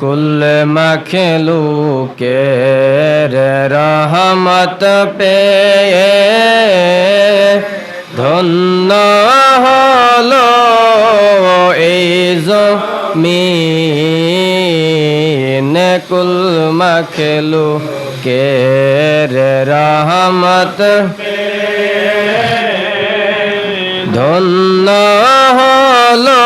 कुल मखलू के रहमत पे ধন্য হল এই জমিন। কুল মখলু কে রহমত ধন্য হলো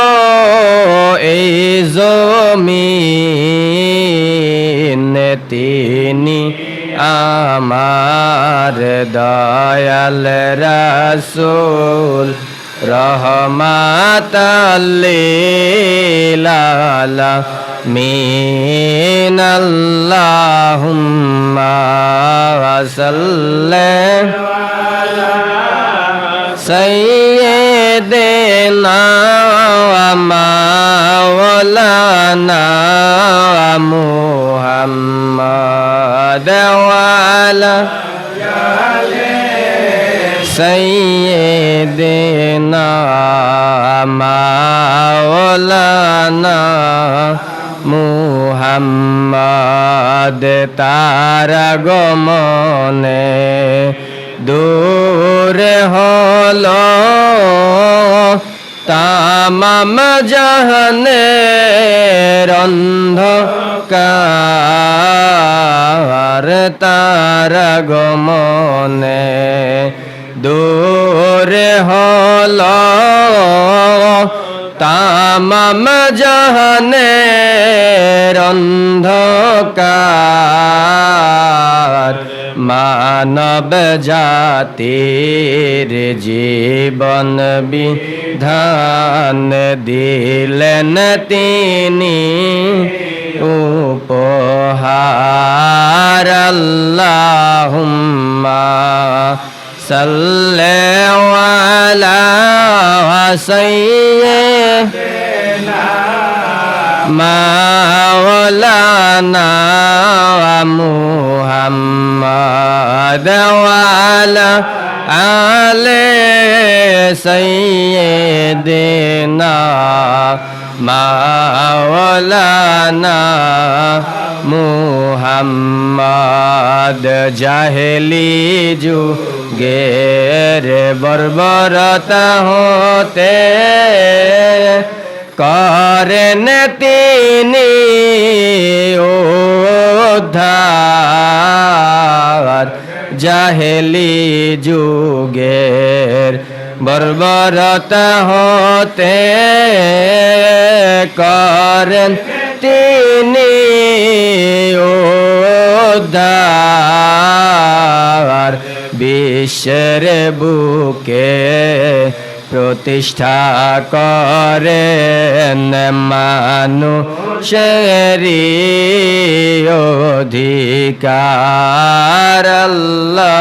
এই জমিনে তিনি আমার দয়াল রাসুল। রহমাতাল্লিলালা মিন আল্লাহুম্মা সাল্লি সাইয়্যিদিনা মাওলানা মুহাম্মদ ওয়ালা সাইয়েদেনা মাওলানা মুহাম্মদ তার গমনে দূর হলো তামাম জাহানে অন্ধকার তারা গমনে দূরে হলো তামাম জাহানে অন্ধকার মানব জাতির জীবন বিধান দিলেন তিনি। উপহার আল্লাহুম্মা সাল্লি আলা সাইয়্যিদিনা مولانا محمد وعلى آل سيدنا مولانا মুহাম্মদ জাহেলি যুগের বর্বরতা হতে করেন তিনি উদ্ধার জাহেলি যুগের বর্বরতা হতে করেন তিনি উদ্ধার বিশ্বের বুকে প্রতিষ্ঠা করেন মানুষেরি অধিকার। আল্লাহ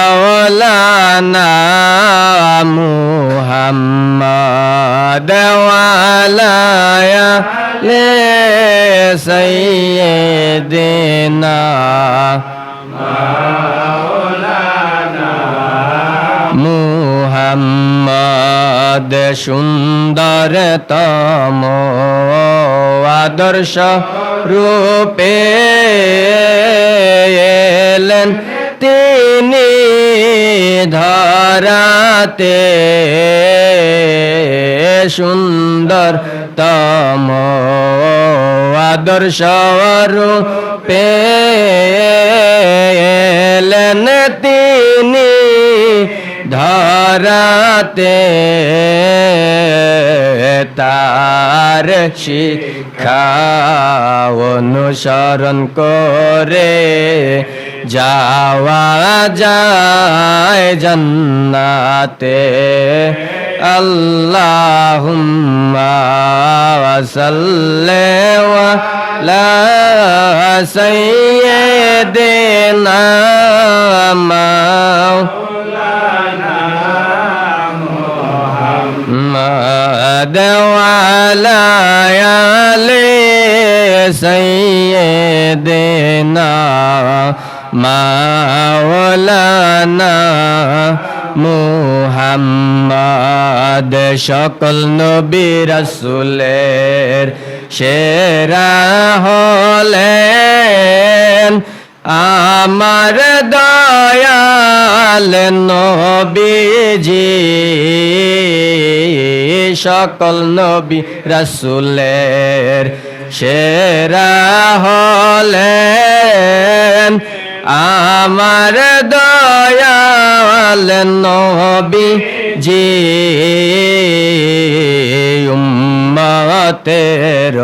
মাওলানা মুহাম্মদ ওয়ালায়া লে সাইয়্যিদিনা মুহাম্মদ সুন্দরতম আদর্শ রূপে এলেন তিনি ধরাতে সুন্দর তম আদর্শ পেলেন তিনি ধরাতে তার শিক্ষা অনুসরণ করে যাওয়া যায় জন্নাতে। আল্লাহুম্মা সাল্লি ওয়া লা সাইয়্যিদিনা মাওলানা মুহাম্মদ ওয়া লা ইয়ালি সাইয়্যিদিনা মাওলানা মুহাম্মদ সকল নবী রাসূলের শেরা হলেন। আমার দয়াল নবীজি, সকল নবী রাসূলের শেরা হলেন। আমার দয়াল নবী জি উম্মতের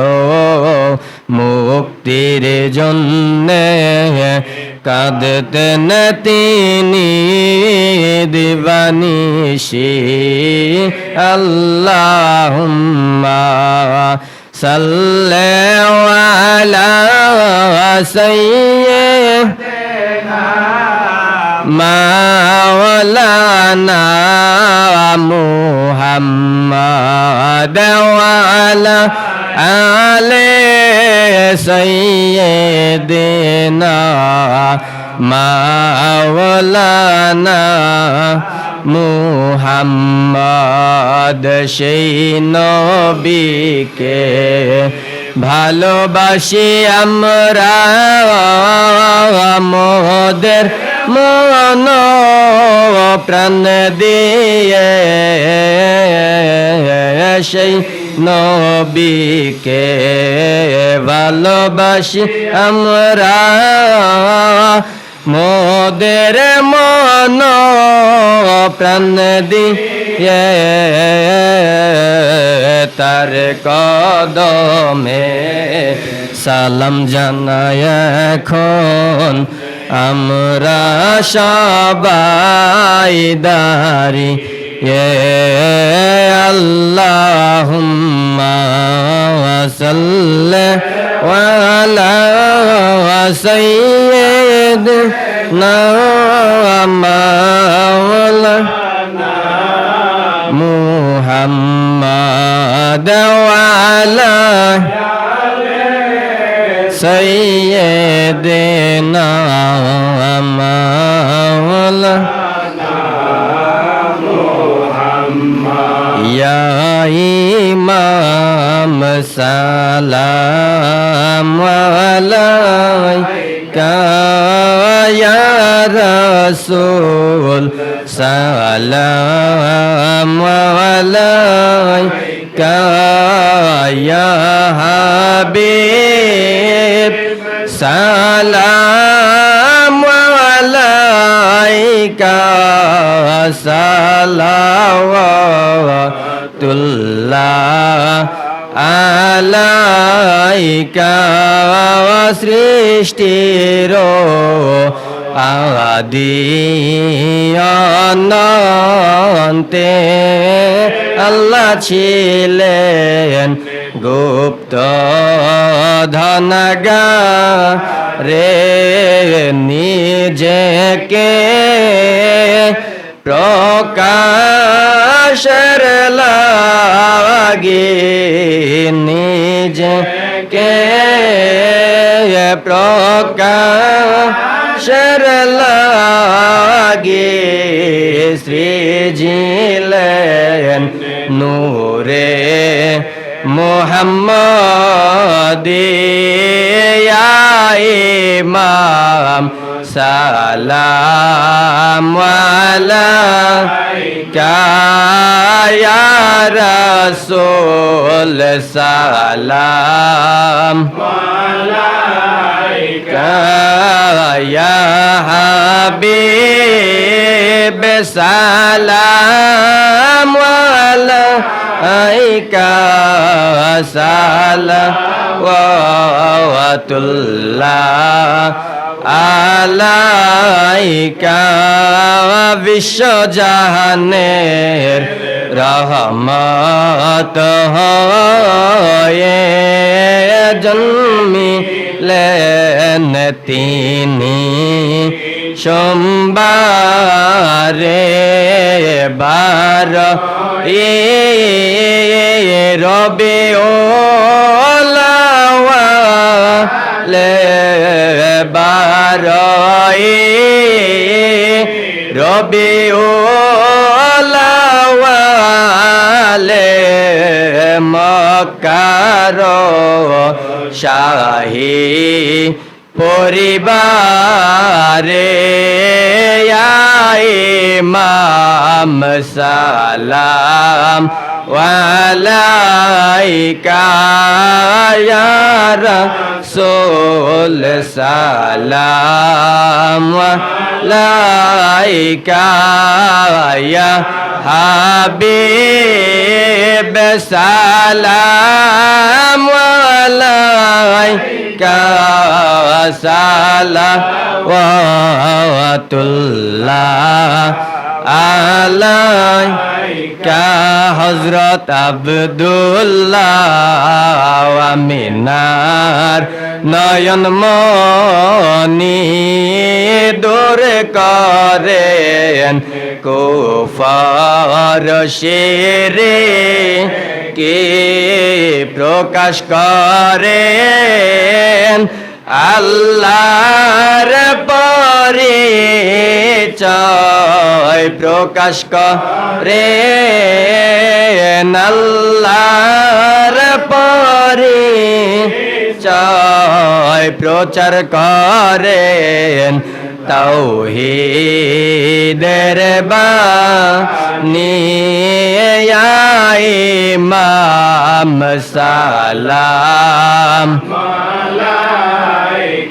মুক্তির জন্যে কাঁদতেন তিনি দিবানিশি। আল্লাহুম্মা সাল্লি আলা সাইয়্যিদিনা মাওলানা মুহাম্মদ ওয়ালা আলে সাইয়্যিদিনা মাওলানা মুহাম্মদ সেই নবীকে ভালোবাসি আমরা মোদের মন প্রাণ দিয়ে সেই নবীকে ভালোবাসি আমরা মোদের মন প্রাণ দিয়ে তার কদমে সালাম জানায় এখন। আমরা সবাই দারি اللهم صل وعلى سيدنا مولانا محمد وعلى سيدنا مولانا يا إمام سلام عليك يا رسول سلام عليك يا حبيب سلام عليك صلوات আলাইকা সৃষ্টির আদি অনন্তে। আল্লাহ ছিলেন গুপ্ত ধনগা রে নিজেকে প্রকাশ প্রকাশের লাগে নিজেকে প্রকাশের লাগে সৃজিলেন নূরে মোহাম্মদ ইমাম সালাম। রসোল সালাম হাবিব সালাম আইকা সালা ওয়াতুল্লাহ আলাইকা বিশ্বজাহানের রহমত হয়ে জন্মিলেন তিনি সোমবারে বার এ রবে ওলাওয়া লে বারয়ে রবি ওলাওয়ালে মকার শাহী পরিবারে ইমাম সালাম ওয়ালাইকা ইয়া রাসূল সালাম ওয়ালাইকা ইয়া হাবিব সালাম ওয়ালাইকা সালাওয়াতুল্লাহ আলাইকা হজরত আবদুল্লাহ আমিনার নয়ন মনি দূর করেন কুফার শেরে কে প্রকাশ করেন আল্লাহর পরে চয় প্রকাশ করে। আল্লাহর পরে চয় প্রচার করেন তৌহিদের ইমাম সালাম।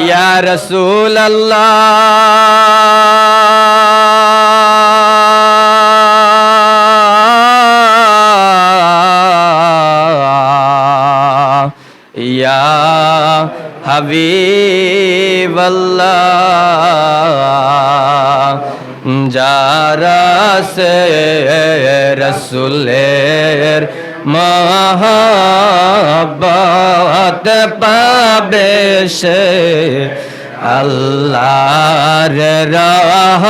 ইয়া রসুল ইয়া হবিবল্লাহ যারা সে রসুলের মহাবত পা আল্লাহর রাহ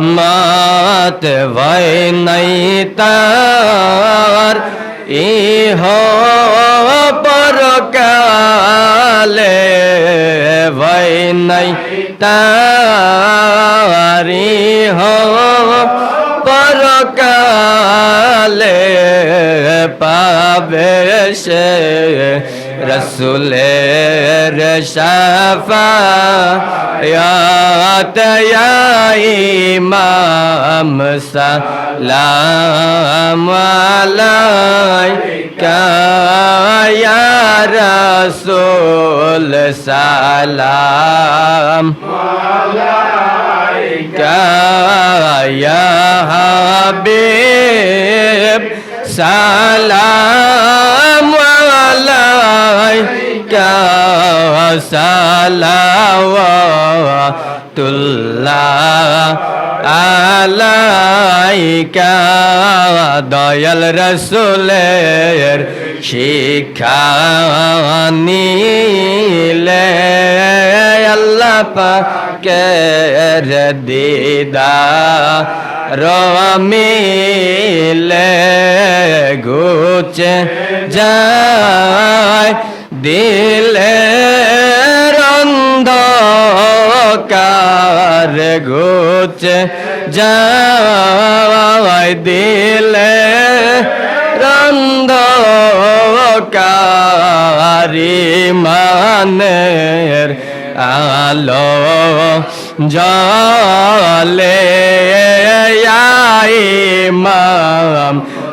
মাত ভয় নাই তার। ইহ পরকালে ভয় নাই তারি। হো পাবে সে رسول رشافا يا تیا امام سلام علیکہ يا رسول سلام عليك يا حبيب سلام علیکہ عليك صلوات তুল্লাহ আলাইকা দয়াল রসুলের শিক্ষা নিলে আল্লাহ পাকের দিদা রমিলে গুছে যায়। দিলে অন্ধকার গুছে যায় দিলে রন্ধকারি মানের আলো জলে ইমাম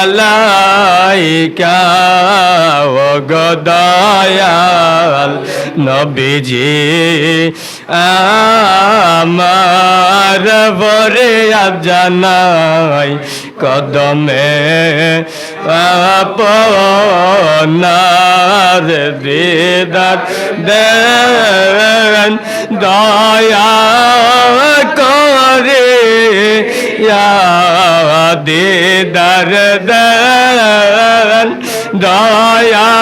আলাইকা গদয়াল নবীজি আমার বরে জানাই কদমে আপনার দিদার দেন দয়া করে দিদার দেন দয়া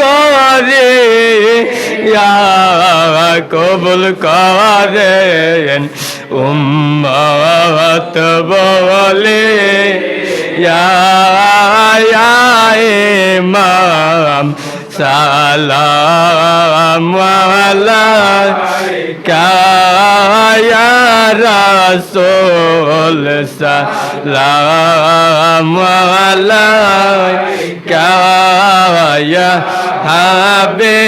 করে কবুল করেন উম্মত বলে ইয়া ইমাম সালাম আলাইকা ইয়া রাসূল সালাম আলাইকা ইয়া হাবিব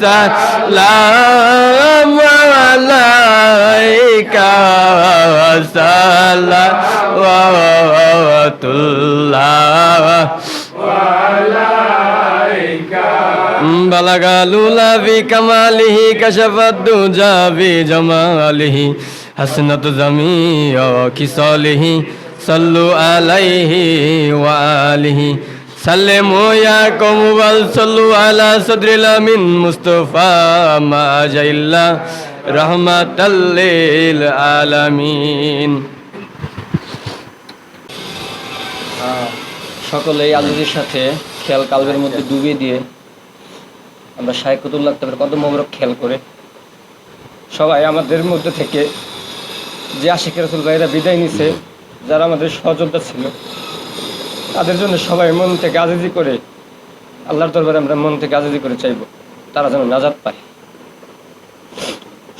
সালাম আলাইকা সালাওয়াতুল্লাহ بلغ لولا في كماله كشف الدجى بجماله حسنة جميع خصاله صلوا عليه وآله سلموا يا قوم بل صلوا على صدر الأمين مصطفى ما جل রহমতল আলমিন। সকলে সকলেই আলোদের সাথে খেয়াল কালবের মধ্যে ডুবিয়ে দিয়ে আমরা শাহেকুতুল্লাহ তাদের কত মোবারক খেয়াল করে সবাই আমাদের মধ্যে থেকে যে আশিক রসুল ভাইরা বিদায় নিছে, যারা আমাদের সহযোগিতা ছিল, তাদের জন্য সবাই মন থেকে আজিজি করে, আল্লাহর দরবারে আমরা মন থেকে আজিজি করে চাইব, তারা যেন নাজাদ পায়।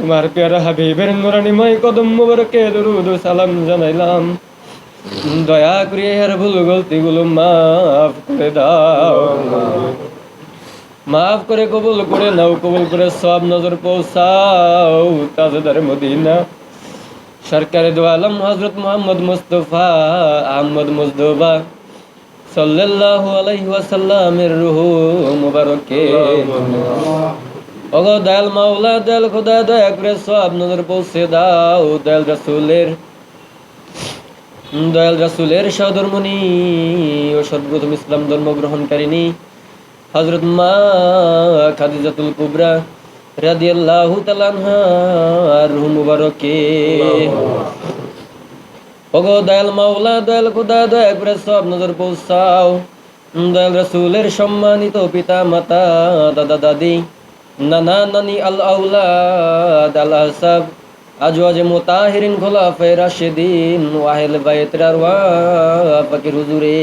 তোমার পেয়ারা হাবিবের নুরানিময় কদম মোবারকে দরুদ সালাম জানাইলাম। দয়া করে এর ভুল গলতি গলতিগুলো মাফ করে দাও। মাফ করে কবুল করে নাও, কবুল করে সব নজর পৌঁছাও। তাজদার মদিনা। সরকারে দো আলম হজরত মোহাম্মদ মুস্তফা আহমদ মুজদবা সাল্লাল্লাহু আলাইহি ওয়াসাল্লামের রুহু মুবারকে। ওগো দয়াল মাওলা দয়াল খোদা দয়া করে সব নজর পৌঁছে দাও দয়াল রাসূলের। দয়াল রাসুলের সহধর্মণি ও সর্বপ্রথম ইসলাম ধর্ম গ্রহণকারিণী হজরত মা খাদিজাতুল কুবরা রাদিয়াল্লাহু তাআলা আনহার রূহ মুবারকে। ওগো দয়াল মাওলা দয়াল খোদা দয়া করে সব নজর পৌঁছাও। দয়াল রাসুলের সম্মানিত পিতা মাতা দাদা দাদি নানা নানি আল আউলাদ আল আসাব আজওয়াজে মুতাহিরিন খোলাফায়ে রাশিদিন ওয়াহেল বাইতের আরওয়াহ পাকের হুজুরে।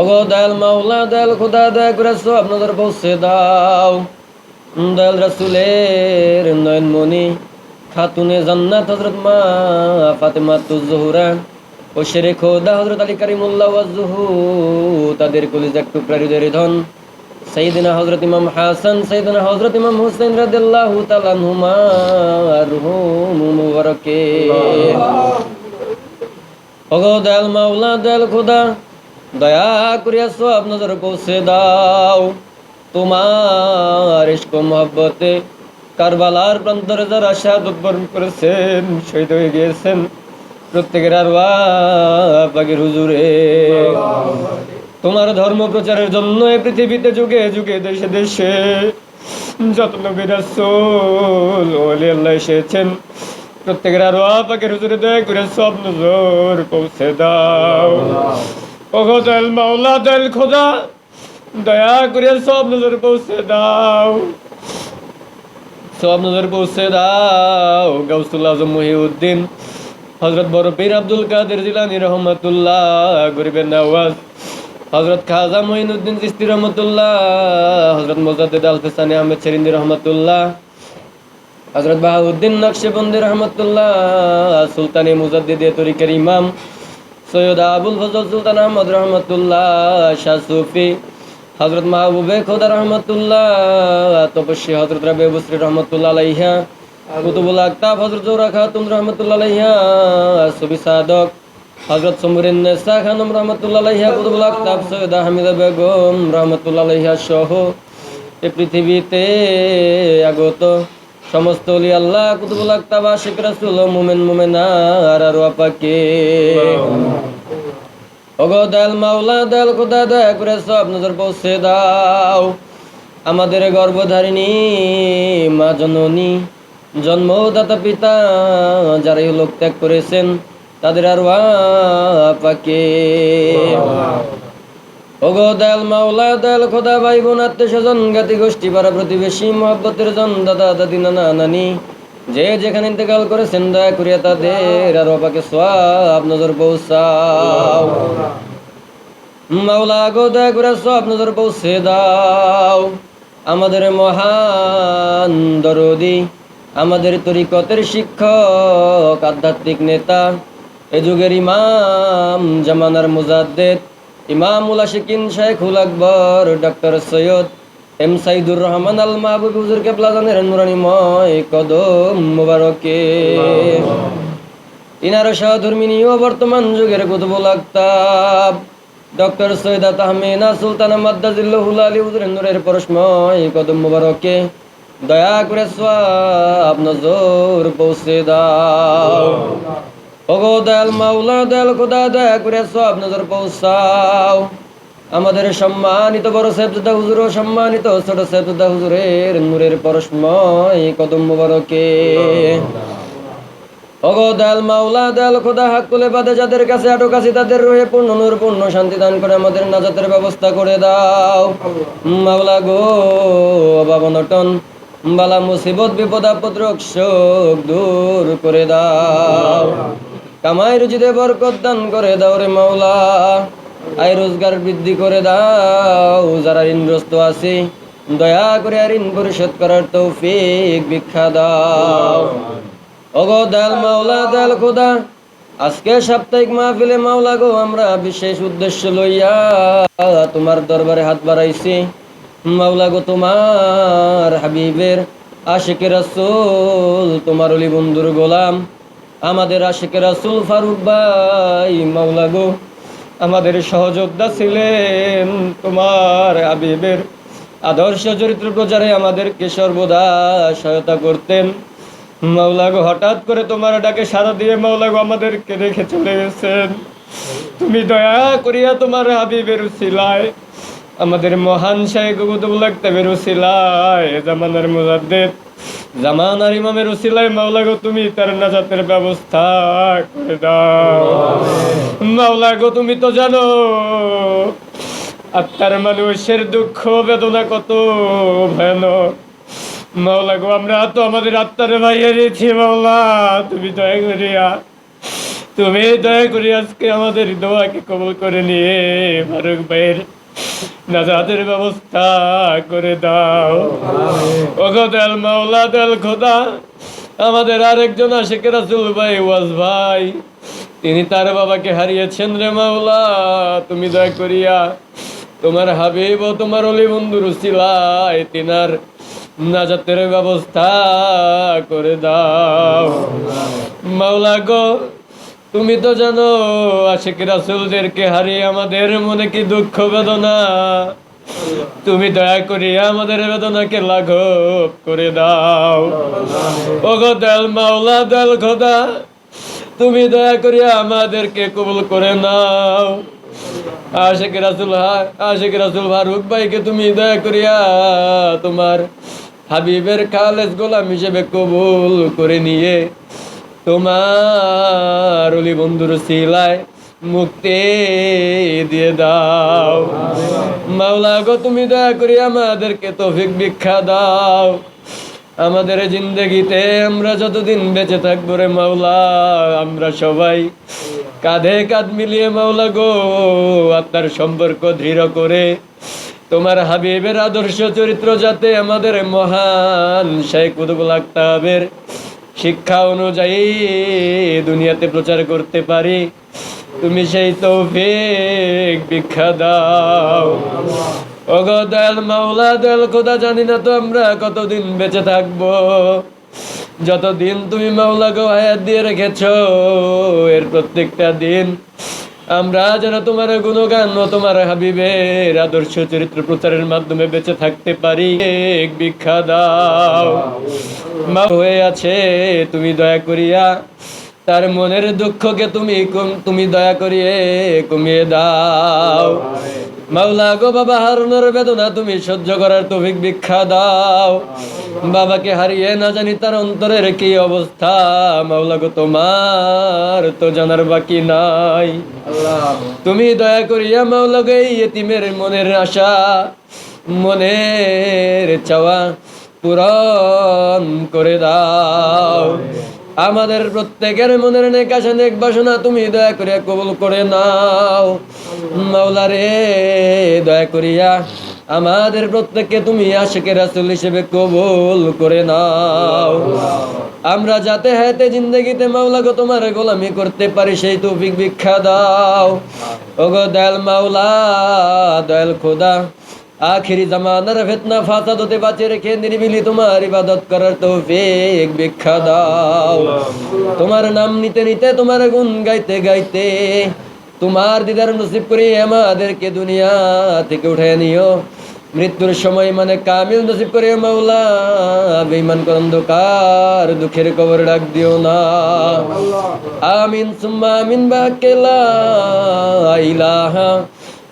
ওগো দয়াল মাওলা দয়াল খুদা দয়া করে সব নজর পৌঁছে দাও। দয়াল রাসূলের নয়নমণি খাতুনে জান্নাত হযরত মা ফাতেমা তুজহুরা ও শেরে খোদা হযরত আলী কারিমুল্লাহ ওয়াজহু তাদের কলিজা টুকরা হৃদয়ের ধন। সাইয়েদনা হযরত ইমাম হাসান, সাইয়েদনা হযরত ইমাম তাআলা আনহুমা রুহুম মুবারকে। ওগো দয়াল মাওলা, দয়াল খোদা, দয়া করিয়া সব নজর পৌঁছে দাও। তোমার ইস্ক মহব্বতে কারবালার প্রান্তরে যারা শাহাদত বরণ করেছেন, শহীদ হয়ে গিয়েছেন, প্রত্যেকের আর পাগের হুজুরে। তোমার ধর্ম প্রচারের জন্য এই পৃথিবীতে যুগে যুগে দেশে দেশে যত নবী রাসূল ওলি আল্লাহ এসেছেন। প্রত্যেকের আর পাকের হুজুরে দয়া করে সব নজর পৌঁছে দাও। ও মাওলা দয়াল খোদা দয়া করে সব নজর পৌঁছে দাও। সব নজর পৌঁছে দাও গাউসুল আজম মহিউদ্দিন হজরত বড় পীর আব্দুল কাদের জিলানি রহমতুল্লাহ গরিবের নওয়াজ। হজরত খাজা মঈনুদ্দিন চিস্তি রহমতুল্লাহ, হজরত মোজাদ্দেদ আল ফেসানি আহমেদ সেরিন্দি রহমতুল্লাহ, হজরত বাহাউদ্দিন নকশেবন্দি রহমতুল্লাহ, সুলতানি মুজাদ্দিদে তরিকার ইমাম, সৈয়দ আবুল ফজল সুলতান আহমদ রহমতুল্লাহ, শাহ সুফি, হজরত মাহবুবে খোদা রহমতুল্লাহ, তপস্বী হজরত রাবে বসরি রহমতুল্লাহ আলাইহা, কুতুবুল আক্তাব হজরত জোরা খাতুন রহমতুল্লাহ আলাইহা সুবি সাদক হজরত সমরিন নেসা খানম রহমতুল্লাহ আলাইহা কুতুবুল আক্তাব সৈয়দা হামিদা বেগম রহমতুল্লাহ সহ এ পৃথিবীতে আগত সমস্ত অলি আল্লাহ কুতুবুল আক্তাব আশিক রাসূল মুমিন মুমিনার আর আপাকে মাওলা দয়াল খোদা দয়া করে সব নজর পৌঁছে দাও আমাদের গর্ভধারিণী মা জননী জন্মদাতা পিতা যারা লোক ত্যাগ করেছেন তাদের আর পাকে ওগো দয়াল মাওলা দয়াল খোদা ভাই বোন আত্মীয় স্বজন জ্ঞাতি গোষ্ঠী পাড়া প্রতিবেশী মহব্বতের জন দাদা দাদি নানা নানি যে যেখানে ইন্তেকাল করেছেন দয়া করিয়া তাদের আর বাবাকে সব নজর পৌঁছাও। মাওলা গো দয়া করে সব নজর পৌঁছে দাও। আমাদের মহান দরদি আমাদের তরিকতের শিক্ষক আধ্যাত্মিক নেতা এ যুগের ইমাম জামানার মুজাদ্দেদ ইমামুল আশিকিন শেখুল আকবর ডক্টর সৈয়দ এম সাইদুর রহমান আল মাহবুব হুজুর কেবলা জানের নুরানিময় কদম মুবারকে। ইনার সহধর্মিনী ও বর্তমান যুগের কুতুবুল আক্তাব ডক্টর সৈয়দা তাহমিনা সুলতানা মাদ্দাজিল্লাহুল আলী হুজুরের নূরের পরশময় কদম মুবারকে। দয়া করে সব নজর পৌঁছে দাও। ওগো দয়াল মাওলা দয়াল খোদা দয়া করে সব নজর পৌঁছাও। আমাদের সম্মানিত বড় সাহেবজাদা হুজুর ও সম্মানিত ছোট সাহেবজাদা হুজুরের নূরের পরশময় কদম মুবারকে। ওগো দয়াল মাওলা দয়াল খোদা হাক তুলে বাদে যাদের কাছে আটক আছি, তাদের রয়ে পূর্ণ নূর, পূর্ণ শান্তি দান করে আমাদের নাজাতের ব্যবস্থা করে দাও। মাওলা গো বাবা নটন বালা মুসিবত, বিপদ, আপদ, রোগ, শোক দূর করে দাও। কামাই রুজিতে বরকত দান করে দাও রে মাওলা। আয় রোজগার বৃদ্ধি করে দাও, যারা ঋণগ্রস্ত আছে, দয়া করে ঋণ পরিশোধ করার তৌফিক ভিক্ষা দাও। ওগো দয়াল মাওলা, দয়াল খোদা, আজকে সাপ্তাহিক মাহফিলে মাওলা গো, আমরা বিশেষ উদ্দেশ্য লইয়া তোমার দরবারে হাত বাড়াইছি। মাওলা গো, তোমার হাবিবের আশিকের রাসূল, তোমার অলি বন্ধুর গোলাম আমাদের আশিকের রাসূল ফারুক ভাই, মাওলা গো। আমাদের সহযোদ্ধা ছিলেন তোমার হাবিবের আদর্শ চরিত্র প্রচারে আমাদেরকে সর্বদা সহায়তা করতেন। মাওলাগো হঠাৎ করে তোমার ডাকে সারা দিয়ে মাওলাগো আমাদেরকে রেখে চলে গেছেন। তুমি দয়া করিয়া তোমার হাবিবের উসিলায়, আমাদের মহান শাহেক কুতুবুল আক্তাবের উসিলায়, জামানার মুজাদ্দেদ জামানার ইমামের উসিলায় মাওলাগো তুমি তার নাজাতের ব্যবস্থা করে দাও। মাওলাগো তুমি তো জানো আত্মার মানুষের দুঃখ বেদনা কত ভয়ানক। মাওলা গো আমরা তো আমাদের আত্মারে ভাই হারিয়েছি মাওলা তুমি দয়া করিয়া তুমি দয়া করে আজকে আমাদের দোয়াকে কবল করে নিয়ে ফারুক ভাইয়ের নাজাদের ব্যবস্থা করে দাও। ওগো দেল মাওলা, দেল খোদা, আমাদের আরেকজন আশেখ রাসুল ভাই, ওয়াজ ভাই, তিনি তার বাবাকে হারিয়েছেন রে মাওলা, তুমি দয়া করিয়া তোমার হাবিব ও তোমার অলি বন্ধুর সিলাই তিনার নাজাতের ব্যবস্থা করে দাও। মাওলা গো তুমি তো জানো আশেখ রাসুলদেরকে হারিয়ে আমাদের মনে কি দুঃখ, বেদনা? তুমি দয়া করিয়া আমাদের বেদনাকে লাঘব করে দাও। ও দেল মাওলা, দেল খোদা, তুমি দয়া করিয়া আমাদেরকে কবুল করে নাও। আশেখ রাসুল আশেখ রাসুল ফারুক ভাইকে তুমি দয়া করিয়া তোমার হাবিবের খালেজ গোলাম হিসেবে কবুল করে নিয়ে তোমার অলি বন্ধুর সিলায় মুক্তি দিয়ে দাও। মাওলা গো, তুমি দয়া করি আমাদেরকে তৌফিক ভিক্ষা দাও। আমাদের জিন্দগিতে আমরা যতদিন বেঁচে থাকব রে মাওলা, আমরা সবাই কাঁধে কাঁধ মিলিয়ে মাওলা গো আত্মার সম্পর্ক দৃঢ় করে তোমার হাবিবের আদর্শ চরিত্র যাতে আমাদের মহান শেখ কুতুবুল আক্তাবের শিক্ষা অনুযায়ী দুনিয়াতে প্রচার করতে পারি। তুমি সেই তৌফিক ভিক্ষা দাও। ওগো দয়াল মাওলা, দয়াল খোদা, জানি না তো আমরা কতদিন বেঁচে থাকব। যতদিন তুমি মাওলা গো হায়াত দিয়ে রেখেছ, এর প্রত্যেকটা দিন আমরা যেন তোমার গুণগান ও তোমার হাবিবের আদর্শ চরিত্র প্রচারের মাধ্যমে বেঁচে থাকতে পারি। এক ভিক্ষা দাও। মা হয়ে আছে, তুমি দয়া করিয়া তার মনের দুঃখকে তুমি তুমি দয়া করিয়ে কমিয়ে দাও। মাওলা গো বাবা হারুনের বেদনা তুমি সহ্য করার তৌফিক ভিক্ষা দাও। বাবাকে হারিয়ে না জানি তার অন্তরের কি অবস্থা। মাওলা গো, তোমার তো জানার বাকি নাই। তুমি দয়া করিয়া মাওলা গো, এই এতিমের মনের আশা, মনের চাওয়া পূরণ করে দাও। আমাদের প্রত্যেকের মনের নেক বাসনা তুমি দয়া করিয়া কবুল করে নাও। মাওলা রে দয়া করিয়া আমাদের প্রত্যেককে তুমি আশেকে রাসুল হিসেবে কবুল করে নাও। আমরা যাতে হাতে জিন্দগিতে মাওলা গো তোমার গোলামি করতে পারি, সেই তৌফিক ভিক্ষা দাও। ওগো দয়াল মাওলা, দয়াল খোদা আখিরি জামানার ফেতনা ফাসাদ হতে বাঁচিয়ে রেখে নিরিবিলি তোমার ইবাদত করার তৌফিক ভিক্ষা দাও। তোমার নাম নিতে নিতে তোমার গুণ গাইতে গাইতে তোমার দিদার নসিব করে আমাদেরকে দুনিয়া থেকে উঠে নিও। মৃত্যুর সময় মানে কামিল নসিব করে মাওলা বেঈমান অন্ধকার দুঃখের কবর ডাক দিও না। আমিন সুম্মা আমিন বাকেলা ইলাহা